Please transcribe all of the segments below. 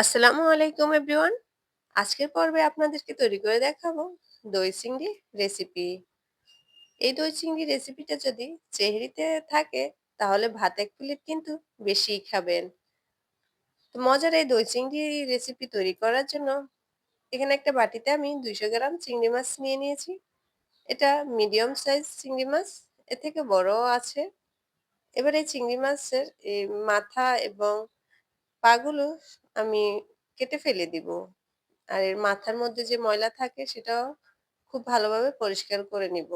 আসসালামু আলাইকুম এভরিওয়ান। আজকের পর্বে আপনাদেরকে তৈরি করে দেখাবো দই চিংড়ি রেসিপি। এই দই চিংড়ি রেসিপিটা যদি চেহরিতে থাকে, তাহলে ভাত এক প্লেট কিন্তু বেশিই খাবেন। তো মজার এই দই চিংড়ি রেসিপি তৈরি করার জন্য এখানে একটা বাটিতে আমি দুইশো গ্রাম চিংড়ি মাছ নিয়ে নিয়েছি। এটা মিডিয়াম সাইজ চিংড়ি মাছ এর থেকে বড়ও আছে। এবার এই চিংড়ি মাছের মাথা এবং পাগুলো আমি কেটে ফেলে দিব। আর এর মাথার মধ্যে যে ময়লা থাকে সেটাও খুব ভালোভাবে পরিষ্কার করে নিব।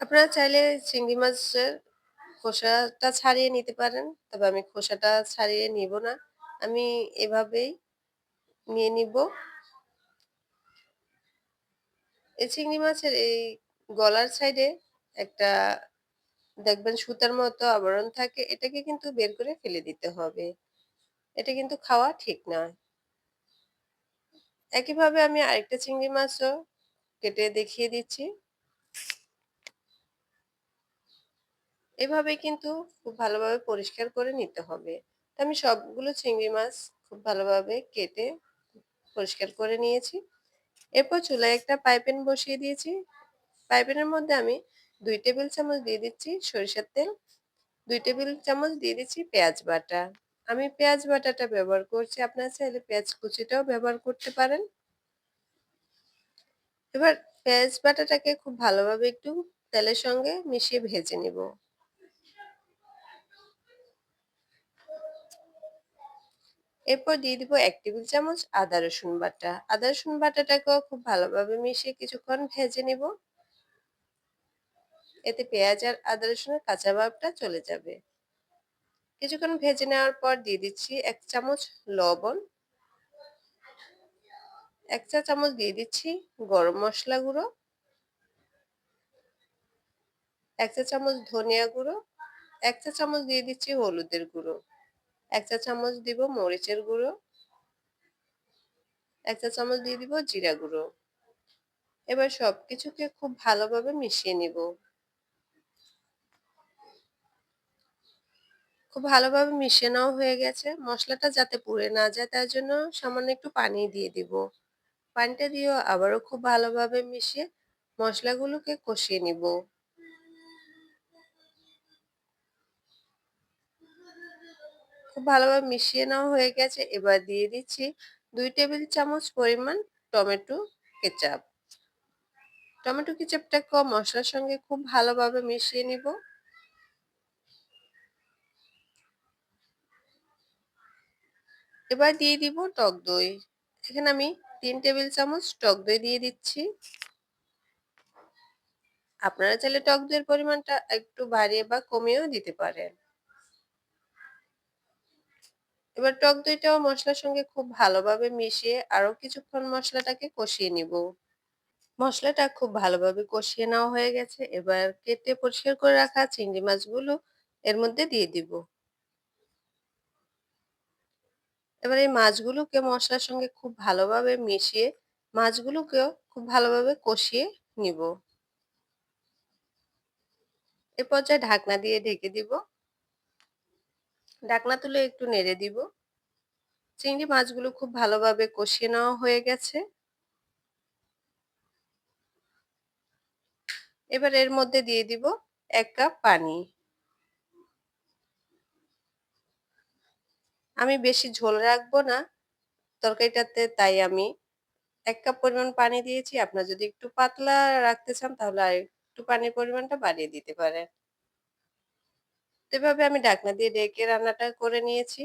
আপনারা চাইলে চিংড়ি মাছের খোসাটা ছাড়িয়ে নিতে পারেন, তবে আমি খোসাটা ছাড়িয়ে নিব না। আমি এভাবেই নিয়ে নিব। এই চিংড়ি মাছের এই গলার সাইডে একটা দেখবেন সুতার মতো আবরণ থাকে, এটাকে কিন্তু বের করে ফেলে দিতে হবে। এটা কিন্তু খাওয়া ঠিক নয় একইভাবে আমি আরেকটা চিংড়ি মাছও কেটে দেখিয়ে দিচ্ছি। এভাবে কিন্তু খুব ভালোভাবে পরিষ্কার করে নিতে হবে। আমি সবগুলো চিংড়ি মাছ খুব ভালোভাবে কেটে পরিষ্কার করে নিয়েছি। এরপর চুলায় একটা পাইপেন বসিয়ে দিয়েছি। পাইপেনের মধ্যে আমি দুই টেবিল চামচ দিয়ে দিচ্ছি সরিষার তেল, দুই টেবিল চামচ দিয়ে দিচ্ছি পেঁয়াজ বাটা। আমি পেঁয়াজ বাটাটা ব্যবহার করছি, আপনারা চাইলে পেঁয়াজ কুচিটাও ব্যবহার করতে পারেন। এবার পেঁয়াজ বাটাটাকে খুব ভালোভাবে একটু তেলের সঙ্গে মিশিয়ে ভেজে নিব। এরপর দিয়ে দিব এক টেবিল চামচ আদা রসুন বাটা। আদা রসুন বাটাটাকেও খুব ভালোভাবে মিশিয়ে কিছুক্ষণ ভেজে নিব। এতে পেঁয়াজ আর আদা রসুনের কাঁচা ভাবটা চলে যাবে। কিছুক্ষণ ভেজে নেওয়ার পর দিয়ে দিচ্ছি এক চামচ লবণ। এক চা চামচ দিয়ে দিচ্ছি গরম মশলা গুঁড়ো। এক চা চামচ ধনিয়া গুঁড়ো। এক চা চামচ দিয়ে দিচ্ছি হলুদের গুঁড়ো। এক চা চামচ দিব মরিচের গুঁড়ো। এক চা চামচ দিয়ে দিব জিরা গুঁড়ো। এবার সব কিছুকে খুব ভালোভাবে মিশিয়ে নিব। খুব ভালোভাবে মিশিয়ে নেওয়া হয়ে গেছে। মশলাটা যাতে পুড়ে না যায়, তার জন্য সামান্য একটু পানি দিয়ে দিব। পানিটা দিয়েও আবারও খুব ভালোভাবে মিশিয়ে মশলাগুলোকে কষিয়ে নিব। খুব ভালোভাবে মিশিয়ে নেওয়া হয়ে গেছে। এবার দিয়ে দিচ্ছি দুই টেবিল চামচ পরিমাণ টমেটো কেচাপ। টমেটো কেচাপটাকে মশলার সঙ্গে খুব ভালোভাবে মিশিয়ে নিব। এবার দিয়ে দিব টক দই। এখানে আমি তিন টেবিল চামচ টক দই দিয়ে দিচ্ছি। আপনারা চাইলে টক দইয়ের পরিমাণটা একটু বাড়িয়ে বা কমিয়েও দিতে পারেন। এবার টক দইটাও মশলার সঙ্গে খুব ভালোভাবে মিশিয়ে আরও কিছুক্ষণ মশলাটাকে কষিয়ে নিব। মশলাটা খুব ভালোভাবে কষিয়ে নেওয়া হয়ে গেছে। এবার কেটে পরিষ্কার করে রাখা চিংড়ি মাছগুলো এর মধ্যে দিয়ে দিব। এবার এই মাছগুলোকে মশলার সঙ্গে খুব ভালোভাবে মিশিয়ে মাছগুলোকেও খুব ভালোভাবে কষিয়ে নিব। এ পর্যায়ে ঢাকনা দিয়ে ঢেকে দিব। ঢাকনা তুলে একটু নেড়ে দিব। চিংড়ি মাছগুলো খুব ভালোভাবে কষিয়ে নেওয়া হয়ে গেছে। এবার এর মধ্যে দিয়ে দিব এক কাপ পানি। আমি বেশি ঝোল রাখব না তরকারিটাতে, তাই আমি এক কাপ পরিমাণ পানি দিয়েছি। আপনার যদি একটু পাতলা রাখতে চান, তাহলে আর একটু পানির পরিমাণটা বাড়িয়ে দিতে পারেন। এভাবে আমি ঢাকনা দিয়ে ডেকে রান্নাটা করে নিয়েছি।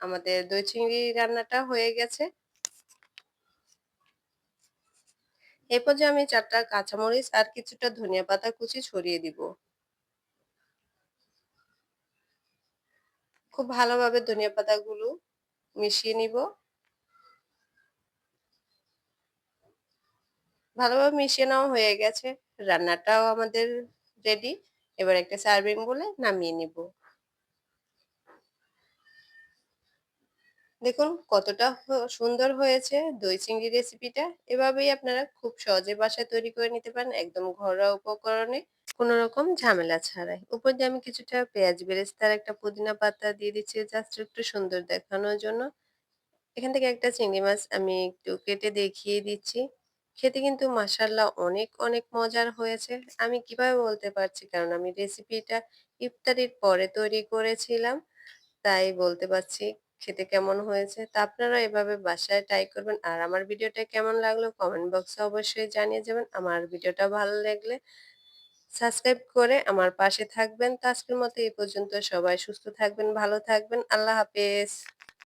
আমাদের দই চিংড়ি রান্নাটা হয়ে গেছে। এরপর যে আমি চারটা কাঁচামরিচ আর কিছুটা ধনিয়া পাতা কুচি ছড়িয়ে দিব। খুব ভালোভাবে ধনিয়া পাতাগুলো মিশিয়ে নিব। ভালোভাবে মিশিয়ে নেওয়া হয়ে গেছে। রান্নাটাও আমাদের রেডি এবার একটা সার্ভিং বলে নামিয়ে নিব। দেখুন কতটা সুন্দর হয়েছে দই চিংড়ি রেসিপিটা এভাবেই আপনারা খুব সহজে বাসায় তৈরি করে নিতে পারেন একদম ঘরোয়া উপকরণে। কোনো রকম ঝামেলা ছাড়াই। উপর দিয়ে আমি কিছুটা পেঁয়াজ বেরেস্তার একটা পুদিনা পাতা দিয়ে দিচ্ছি জাস্ট একটু সুন্দর দেখানোর জন্য। এখান থেকে একটা চিংড়ি মাছ আমি একটু কেটে দেখিয়ে দিচ্ছি। খেতে কিন্তু মাশাআল্লাহ অনেক, অনেক মজার হয়েছে। আমি কীভাবে বলতে পারছি কারণ আমি রেসিপিটা ইফতারির পরে তৈরি করেছিলাম। তাই বলতে পারছি খেতে কেমন হয়েছে। তা আপনারা এভাবে বাসায় ট্রাই করবেন। আর আমার ভিডিওটা কেমন লাগল কমেন্ট বক্সে অবশ্যই জানিয়ে যাবেন। আমার ভিডিওটা ভালো লাগলে সাবস্ক্রাইব করে আমার পাশে থাকবেন। তো আজকের মতো এই পর্যন্ত সবাই সুস্থ থাকবেন, ভালো থাকবেন। আল্লাহ হাফেজ।